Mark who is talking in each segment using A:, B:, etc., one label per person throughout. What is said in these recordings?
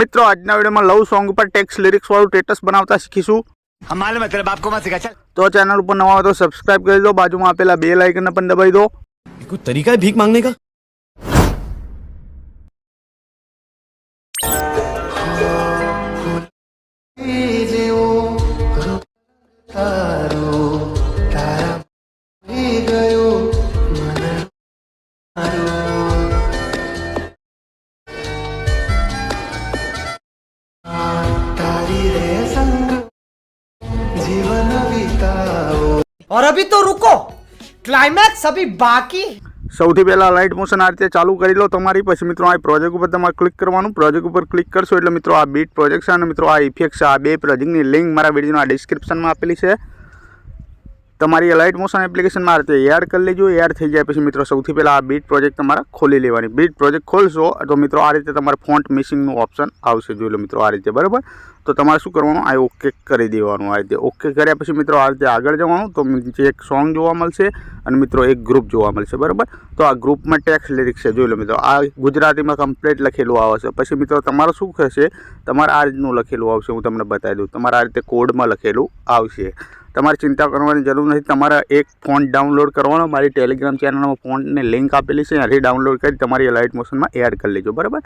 A: મિત્રો આજના વિડીયોમાં લવ સોંગ પર ટેક્સ લિરિક્સ વાળું સ્ટેટસ બનાવતા શીખીશું.
B: અમારે મતલબ આપકો માં
A: તો ચેનલ ઉપર નવા હોય તો સબસ્ક્રાઇબ કરી દો બાજુમાં આપેલા બે લાઇકને પણ દબાઈ દો.
C: તરીકા ભીખ માંગને કા?
D: और अभी तो रुको क्लाइमैक्स अभी बाकी है
A: સૌથી પહેલા લાઇટ મોશન આ રીતે ચાલુ કરી લો તમારી પછી મિત્રો આ પ્રોજેક્ટ ઉપર તમારે ક્લિક કરવાનું પ્રોજેક્ટ ઉપર ક્લિક કરશો એટલે મિત્રો આ બીટ પ્રોજેક્ટ છે અને મિત્રો આ ઇફેક્ટ છે આ બે પ્રોજેક્ટની લિંક મારા વિડીયોના ડિસ્ક્રિપ્શનમાં આપેલી છે તમારી લાઇટ મોશન એપ્લિકેશનમાં આ રીતે એડ કરી લેજો એડ થઈ જાય પછી મિત્રો સૌથી પહેલાં આ બીટ પ્રોજેક્ટ તમારે ખોલી લેવાની. બીટ પ્રોજેક્ટ ખોલશો, તો મિત્રો આ રીતે તમારે ફોન્ટ મિસિંગનું ઓપ્શન આવશે. જોઈ લો મિત્રો આ રીતે, બરાબર? તો તમારે શું કરવાનું? આ ઓકે કરી દેવાનું આ રીતે. ઓકે કર્યા પછી મિત્રો આ રીતે આગળ જવાનું, તો નીચે એક સોંગ જોવા મળશે અને મિત્રો એક ગ્રુપ જોવા મળશે, બરાબર? તો આ ગ્રુપમાં ટેક્સ લિરિક્સ છે. જોઈ લો મિત્રો, આ ગુજરાતીમાં કમ્પ્લીટ લખેલું આવશે. પછી મિત્રો તમારે શું થશે? તમારે આ રીતનું લખેલું આવશે, હું તમને બતાવી દઉં. તમારે આ રીતે કોડમાં લખેલું આવશે. તમારે ચિંતા કરવાની જરૂર નથી. તમારે એક ફોન્ટ ડાઉનલોડ કરવાનો, મારી ટેલિગ્રામ ચેનલમાં ફોન્ટની લિંક આપેલી છે, ત્યાંથી ડાઉનલોડ કરી તમારી લાઇટ મોશનમાં એડ કરી લેજો, બરાબર?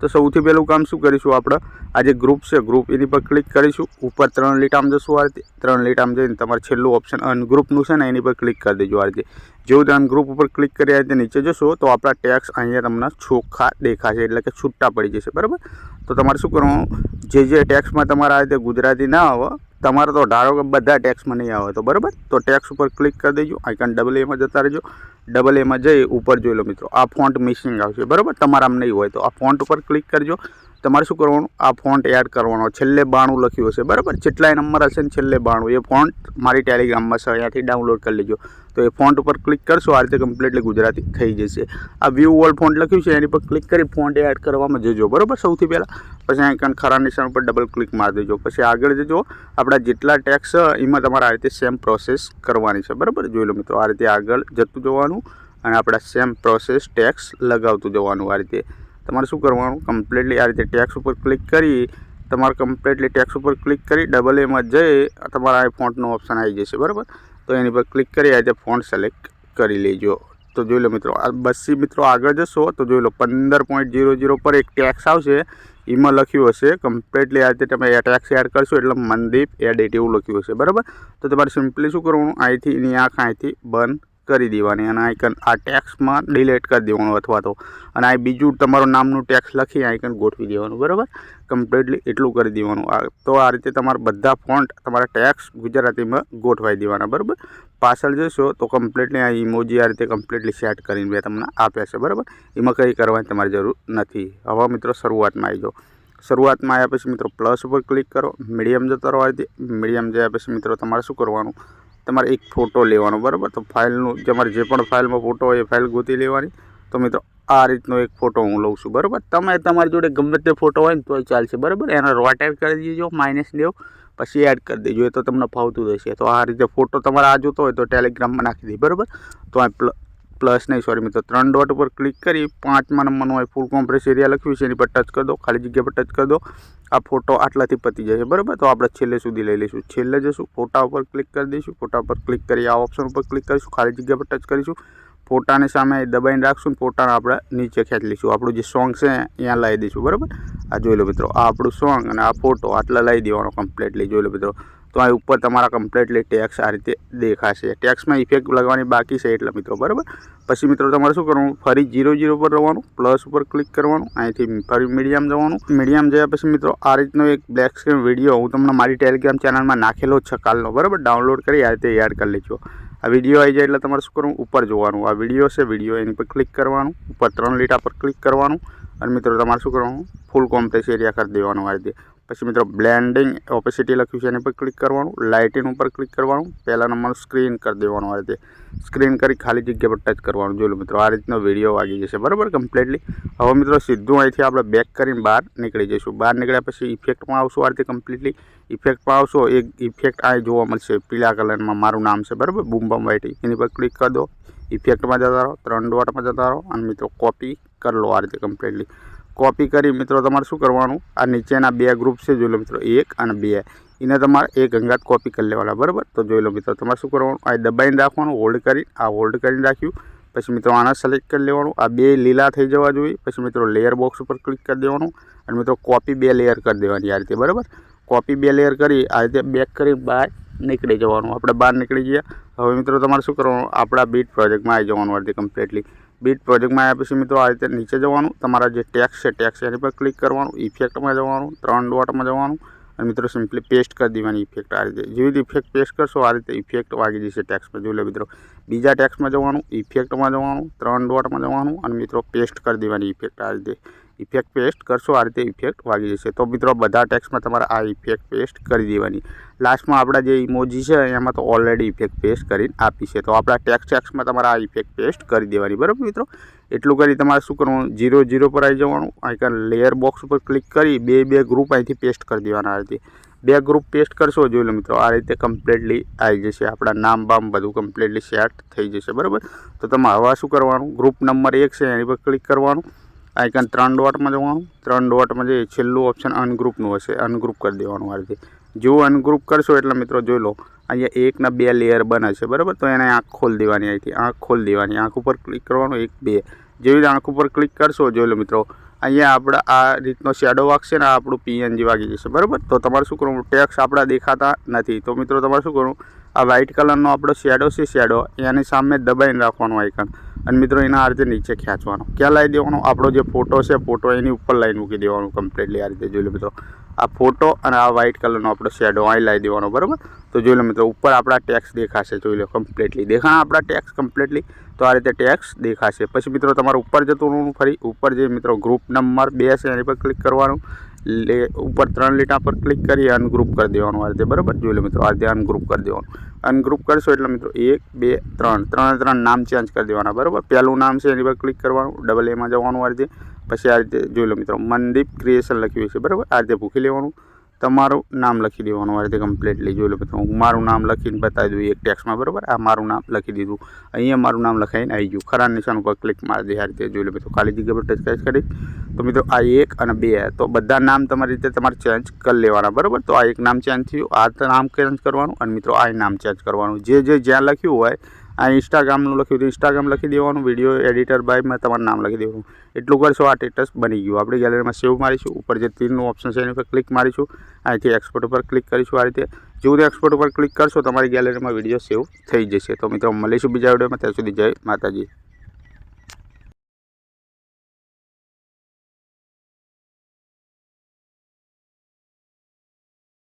A: તો સૌથી પહેલું કામ શું કરીશું આપણે? આ જે ગ્રુપ છે ગ્રુપ એની પર ક્લિક કરીશું. ઉપર ત્રણ લીટામ જશું આ ત્રણ લીટામ જઈને તમારે છેલ્લું ઓપ્શન અનગ્રુપનું છે ને, એની પર ક્લિક કરી દેજો આ રીતે. જેવું તમે ગ્રુપ ઉપર ક્લિક કરી રીતે નીચે જશો, તો આપણા ટેક્સ અહીંયા તમને ચોખ્ખા દેખાશે, એટલે કે છૂટા પડી જશે, બરાબર? તો તમારે શું કરવાનું? જે જે ટેક્સમાં તમારે આ રીતે ગુજરાતી ના આવે તમારે તો ધારો કે બધા ટેક્સમાં નહીં આવે તો બરાબર? તો ટેક્સ ઉપર ક્લિક કરી દેજો. આઇકન ડબલ એમાં જતા રહેજો. ડબલ એમાં જઈ ઉપર જોઈ લો મિત્રો. આ ફોન્ટ મિસિંગ આવશે. બરાબર? તમારામાં નહીં હોય તો આ ફોન્ટ ઉપર ક્લિક કરજો. તમારે શું કરવાનું? આ ફોન્ટ એડ કરવાનો. છેલ્લે બાણું લખ્યું હશે. બરાબર? જેટલાય નંબર હશે ને છેલ્લે બાણું. એ ફોન્ટ મારી ટેલિગ્રામમાં છે. અહીંયાથી ડાઉનલોડ કરી લેજો. તો એ ફોન્ટ ઉપર ક્લિક કરશો, આ રીતે કમ્પ્લીટલી ગુજરાતી થઈ જશે. આ વ્યૂ વોલ ફોન્ટ લખ્યું છે, એની પર ક્લિક કરી ફોન્ટ એડ કરવામાં જજો. બરાબર? સૌથી પહેલાં પછી અહીં ખરા નિશાન ઉપર ડબલ ક્લિક મારી દેજો. પછી આગળ જજો. આપણા જેટલા ટેક્સ એમાં તમારે આ રીતે સેમ પ્રોસેસ કરવાની છે. બરાબર? જોઈ લો મિત્રો, આ રીતે આગળ જતું જવાનું અને આપણા સેમ પ્રોસેસ ટેક્સ લગાવતું જવાનું આ રીતે. તમારે શું કરવાનું? કમ્પ્લીટલી આ રીતે ટેક્સ ઉપર ક્લિક કરી, તમારે કમ્પ્લીટલી ટેક્સ ઉપર ક્લિક કરી ડબલ એમાં જઈ તમારા આ ફોન્ટનો ઓપ્શન આવી જશે, બરાબર? તો એની પર ક્લિક કરી આ રીતે ફોન્ટ સિલેક્ટ કરી લેજો. તો જોઈ લો મિત્રો, આ બસી મિત્રો આગળ જશો, તો જોઈ લો પંદર પોઈન્ટ જીરો જીરો પર એક ટેક્સ આવશે. એમાં લખ્યું હશે કમ્પ્લીટલી આ રીતે તમે ટેક્સ એડ કરશો એટલે મનદીપ એડિટ એવું લખ્યું હશે, બરાબર? તો તમારે સિમ્પલી શું કરવાનું? અહીંથી એની આંખ અહીંથી બંધ કરી દેવાની અને આઇકન આ ટેક્સમાં ડિલેટ કરી દેવાનું અથવા તો અને આ બીજું તમારું નામનું ટેક્સ લખી આઇકન ગોઠવી દેવાનું, બરાબર? કમ્પ્લીટલી એટલું કરી દેવાનું. આ તો આ રીતે તમારા બધા ફોન્ટ તમારા ટેક્સ ગુજરાતીમાં ગોઠવાઈ દેવાના, બરાબર? પાછળ જશો તો કમ્પ્લીટલી આ ઇમોજી આ રીતે કમ્પ્લીટલી સેટ કરીને બે તમને આપ્યા છે, બરાબર? એમાં કંઈ કરવાની તમારી જરૂર નથી. હવે મિત્રો શરૂઆતમાં આવી જાઓ. શરૂઆતમાં આવ્યા પછી મિત્રો પ્લસ ઉપર ક્લિક કરો. મીડિયમ જતો રહો રીતે મીડિયમ જયા પછી મિત્રો તમારે શું કરવાનું? તમારે એક ફોટો લેવાનો, બરાબર? તો ફાઇલનું તમારે જે પણ ફાઇલમાં ફોટો હોય એ ફાઇલ ગોતી લેવાની. તો મિત્રો, આ રીતનો એક ફોટો હું લઉં છું, બરાબર? તમે તમારી જોડે ગમે તે ફોટો હોય ને તોય ચાલશે, બરાબર? એનો રોટ એડ કરી દેજો માઇનસ લેવો પછી એડ કરી દેજો, એ તો તમને ફાવતું રહેશે તો આ રીતે ફોટો તમારે આ જોતો હોય તો ટેલિગ્રામમાં નાખી દે, બરાબર? તો આ પ્લસ નહીં સોરી મિત્રો, ત્રણ ડોટ ઉપર ક્લિક કરી પાંચમા નંબરનું હોય ફૂલ કોમ્પ્રેસ એરિયા લખ્યું છે, એની પર ટચ કરી દો, ખાલી જગ્યા પર ટચ કરી દો, આ ફોટો આટલાથી પતી જશે, બરાબર? તો આપણે છેલ્લે સુધી લઈ લઈશું, છેલ્લે જશું, ફોટા ઉપર ક્લિક કરી દઈશું, ફોટા ઉપર ક્લિક કરી આ ઓપ્શન ઉપર ક્લિક કરીશું, ખાલી જગ્યા પર ટચ કરીશું, ફોટાની સામે દબાઈને રાખશું, ફોટાને આપણે નીચે ખેંચી લઈશું, આપણું જે સોંગ છે અહીંયા લાવી દઈશું, બરાબર? આ જોઈ લો મિત્રો, આ આપણું સોંગ અને આ ફોટો આટલા લઈ દેવાનો કમ્પ્લીટલી જોઈ લો મિત્રો તો આ ઉપર તમારા કમ્પ્લીટલી ટેક્સ આ રીતે દેખાશે. ટેક્સમાં ઇફેક્ટ લગાવવાની બાકી છે એટલે મિત્રો, બરાબર? પછી મિત્રો, તમારે શું કરવાનું? ફરી જીરો જીરો પર રહેવાનું પ્લસ ઉપર ક્લિક કરવાનું, અહીંથી ફરી મીડિયમ જવાનું. મીડિયમ જયા પછી મિત્રો, આ રીતનો એક બ્લેક સ્ક્રીન વીડિયો હું તમને મારી ટેલિગ્રામ ચેનલમાં નાખેલો છે કાલનો, બરાબર? ડાઉનલોડ કરી આ રીતે એડ કરી લેજો. આ વીડિયો આવી જાય એટલે તમારે શું કરવું ઉપર જોવાનું. આ વીડિયો છે વીડિયો એની પર ક્લિક કરવાનું. ઉપર ત્રણ લીટા પર ક્લિક કરવાનું. અને મિત્રો, તમારે શું કરવાનું? ફૂલ કોમ્પ્લેક્સ એરિયા કરી દેવાનું આ રીતે. પછી મિત્રો, બ્લેન્ડિંગ ઓપેસિટી લખ્યું છે, એની પર ક્લિક કરવાનું. લાઇટિંગ ઉપર ક્લિક કરવાનું. પહેલા નંબર સ્ક્રીન કરી દેવાનું આ રીતે. સ્ક્રીન કરી ખાલી જગ્યા પર ટચ કરવાનું. લો મિત્રો, આ રીતનો વીડિયો વાગી જશે. બરાબર? કમ્પ્લીટલી હવે મિત્રો, સીધું અહીંથી આપણે બેક કરીને બહાર નીકળી જઈશું. બહાર નીકળ્યા પછી ઇફેક્ટમાં આવશું આ રીતે કમ્પ્લીટલી ઇફેક્ટમાં આવશો, એક ઇફેક્ટ આ જોવા મળશે. પીળા કલરમાં મારું નામ છે. બરાબર? બૂમબમ વાઇટી એની પર ક્લિક કરી દો. ઇફેક્ટમાં જતા રહો. ત્રણ ડોટમાં જતા રહો. અને મિત્રો કોપી કરી લો આ રીતે કમ્પ્લીટલી કોપી કરી મિત્રો, તમારે શું કરવાનું? આ નીચેના બે ગ્રુપ છે, જોઈ લો મિત્રો, એક અને બે. એને તમારે એક અંગાત કોપી કરી લેવાના, બરાબર? તો જોઈ લો મિત્રો, તમારે શું કરવાનું? આ દબાઈને રાખવાનું હોલ્ડ કરી, આ હોલ્ડ કરીને રાખ્યું પછી મિત્રો, આના સિલેક્ટ કરી લેવાનું. આ બે લીલા થઈ જવા જોઈએ. પછી મિત્રો લેયર બોક્સ ઉપર ક્લિક કરી દેવાનું. અને મિત્રો કોપી બે લેયર કરી દેવાની આ રીતે, બરાબર? કોપી બે લેયર કરી, આ રીતે બેક કરી, બહાર નીકળી જવાનું. આપણે બહાર નીકળી ગયા. હવે મિત્રો, તમારે શું કરવાનું? આપણા બીટ પ્રોજેક્ટમાં આવી જવાનું આ રીતે કમ્પ્લીટલી બીટ પ્રોજેક્ટમાં આવ્યા પછી મિત્રો, આ રીતે નીચે જવાનું, તમારા જે ટેક્સ છે, ટેક્સ એની પર ક્લિક કરવાનું, ઇફેક્ટમાં જવાનું, ત્રણ ડોટમાં જવાનું, અને મિત્રો સિમ્પલી પેસ્ટ કરી દેવાની ઇફેક્ટ આ રીતે. જેવી રીતે ઇફેક્ટ પેસ્ટ કરશો, આ રીતે ઇફેક્ટ વાગી જશે ટેક્સમાં. જોઈ લો મિત્રો, બીજા ટેક્સમાં જવાનું, ઇફેક્ટમાં જવાનું, ત્રણ ડોટમાં જવાનું, અને મિત્રો પેસ્ટ કરી દેવાની ઇફેક્ટ આ રીતે. ઇફેક્ટ પેસ્ટ કરશો, આ રીતે ઇફેક્ટ વાગી જશે. તો મિત્રો, બધા ટેક્સમાં તમારે આ ઇફેક્ટ પેસ્ટ કરી દેવાની. લાસ્ટમાં આપણા જે ઇમોજી છે, એમાં તો ઓલરેડી ઇફેક્ટ પેસ્ટ કરીને આપી છે. તો આપણા ટેક્સ ટેક્સમાં તમારે આ ઇફેક્ટ પેસ્ટ કરી દેવાની. બરાબર મિત્રો? એટલું કરી તમારે શું કરવાનું? જીરો જીરો પર આવી જવાનું. અહીં લેયર બોક્સ ઉપર ક્લિક કરી બે બે ગ્રુપ અહીંથી પેસ્ટ કરી દેવાના આ રીતે. બે ગ્રુપ પેસ્ટ કરશો, જોઈ લો મિત્રો, આ રીતે કમ્પ્લીટલી આવી જશે. આપણા નામ, બામ બધું કમ્પ્લીટલી સેટ થઈ જશે. બરાબર? તો તમારે હવે શું કરવાનું? ગ્રુપ નંબર એક છે, એની પર ક્લિક કરવાનું. આઇકન ત્રણ ડોટમાં જવાનું ત્રણ ડોટમાં જે છેલ્લું ઓપ્શન અનગ્રુપનું હશે અનગ્રુપ કરી દેવાનું આ રીતે. જેવું અનગ્રુપ કરશો એટલે મિત્રો જોઈ લો, અહીંયા એકના બે લેયર બને છે, બરાબર? તો એને આંખ ખોલી દેવાની અહીંથી, આંખ ખોલી દેવાની, આંખ ઉપર ક્લિક કરવાનું એક, બે. જેવી રીતે આંખ ઉપર ક્લિક કરશો, જોઈ લો મિત્રો, અહીંયા આપણે આ રીતનો શેડો વાગશે ને આ આપણું પીએનજી વાગી જશે, બરાબર? તો તમારે શું કરવું? ટેક્સ આપણા દેખાતા નથી. તો મિત્રો તમારે શું કરવું? આ વ્હાઇટ કલરનો આપણો શેડો છે શેડો એની સામે દબાઈને રાખવાનું આઇકન અને મિત્રો, એના આ રીતે નીચે ખેંચવાનો. ક્યાં લાવી દેવાનો? આપણો જે ફોટો છે ફોટો એની ઉપર લાઈન મૂકી દેવાનું કમ્પ્લીટલી આ રીતે. જોઈ લો મિત્રો, આ ફોટો અને આ વ્હાઇટ કલરનો આપણો શેડો અહીં લાવી દેવાનો, બરાબર? તો જોઈ લો મિત્રો, ઉપર આપણા ટેક્સ દેખાશે. જોઈ લો કમ્પ્લીટલી દેખાણા આપણા ટેક્સ કમ્પ્લીટલી તો આ રીતે ટેક્સ દેખાશે. પછી મિત્રો, તમારે ઉપર જતું ફરી. ઉપર જે મિત્રો ગ્રુપ નંબર બે છે, એની પર ક્લિક કરવાનું. લે, ઉપર ત્રણ લીટા પર ક્લિક કરી અનગ્રુપ કરી દેવાનું આ રીતે, બરાબર? જોઈ લો મિત્રો, આ રીતે અનગ્રુપ કરી દેવાનું. અનગ્રુપ કરશો એટલે મિત્રો, એક, બે, ત્રણ, ત્રણે ત્રણ નામ ચેન્જ કરી દેવાના, બરાબર? પહેલું નામ છે એની પર ક્લિક કરવાનું ડબલ એમાં જવાનું આ રીતે. પછી આ રીતે, જોઈ લો મિત્રો મનદીપ ક્રિએશન લખ્યું છે, બરાબર? આ રીતે ભૂખી લેવાનું. તમારું નામ લખી દેવાનું. આ રીતે કમ્પ્લીટલી જોઈ લો મિત્રો હું મારું નામ લખીને બતાવી દઉં એક ટેક્સમાં બરાબર? આ મારું નામ લખી દીધું. અહીંયા મારું નામ લખાઈને આવી ગયું. ખરા નિશાન ઉપર ક્લિક મારી દે. આ રીતે જોઈ લો. મિત્રો ખાલી જગ્યા પર ટચ કરી તો મિત્રો, આ એક અને બે તો બધા નામ તમારી રીતે તમારે ચેન્જ કરી લેવાના, બરાબર? તો આ એક નામ ચેન્જ થયું. આ નામ ચેન્જ કરવાનું અને મિત્રો, આ નામ ચેન્જ કરવાનું. જે જે જ્યાં લખ્યું હોય આ ઇન્સ્ટાગ્રામનું લખ્યું હતું. ઇન્સ્ટાગ્રામ લખી દેવાનું વીડિયો એડિટર બાયમાં તમારું નામ લખી દેવાનું. એટલું કરશો, આ સ્ટેટસ બની ગયું. આપણે ગેલેરીમાં સેવ મારીશું. ઉપર જે તીરનું ઓપ્શન છે, એની પર ક્લિક મારીશું. અહીંથી એક્સપોર્ટ ઉપર ક્લિક કરીશું આ રીતે. જેવું એક્સપોર્ટ ઉપર ક્લિક કરશો, તમારી ગેલેરીમાં વીડિયો સેવ થઈ જશે. તો મિત્રો, મળીશું બીજા વિડીયોમાં ત્યાં સુધી જય માતાજી.